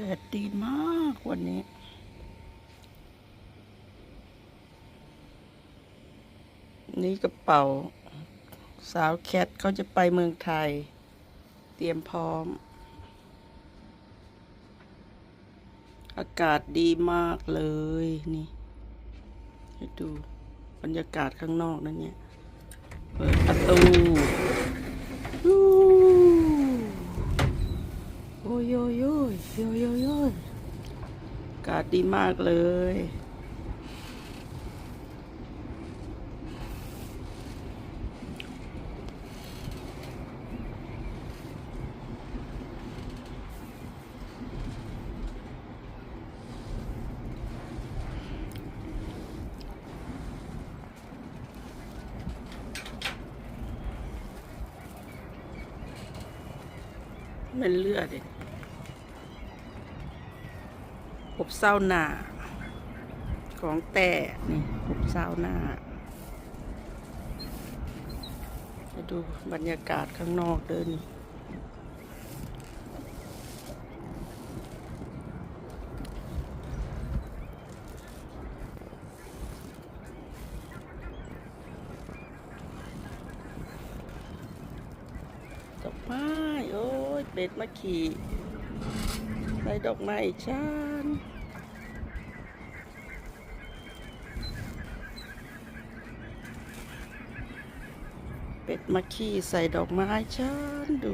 แดดดีมากวันนี้ นี่กระเป๋า สาวแคทเขาจะไปเมืองไทย เตรียมพร้อม อากาศดีมากเลยนี่ให้ดูบรรยากาศข้างนอกนั่นเนี่ย เปิดประตูฮู้โอ้ยโยโยโยโยโยอากาศดีมากเลย มันเลือดดิอ บเศร้าหน้าของแต่นี่อบเศร้าหน้าจะดูบรรยากาศข้างนอกเดินดอกไม้โอ้ยเป็ดมาขี่ ใส่ดอกไม้ฉันเป็ดมาขี่ใส่ดอกไม้ฉันดู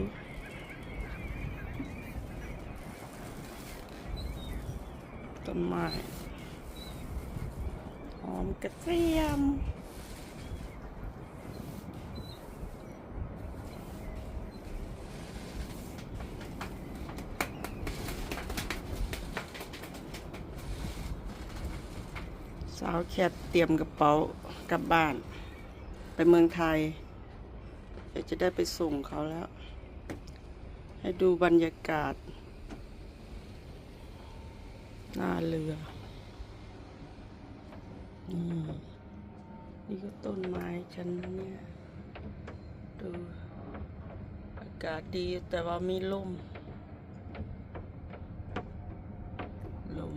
ต้นไม้หอมกระเทียม สาวแคทเตรียมกระเป๋ากลับบ้าน ไปเมืองไทย เดี๋ยวจะได้ไปส่งเขาแล้ว ให้ดูบรรยากาศ หน้าเรือนี่นี่ก็ต้นไม้ฉันนะเนี่ยดูอากาศดีแต่ว่ามีลมลม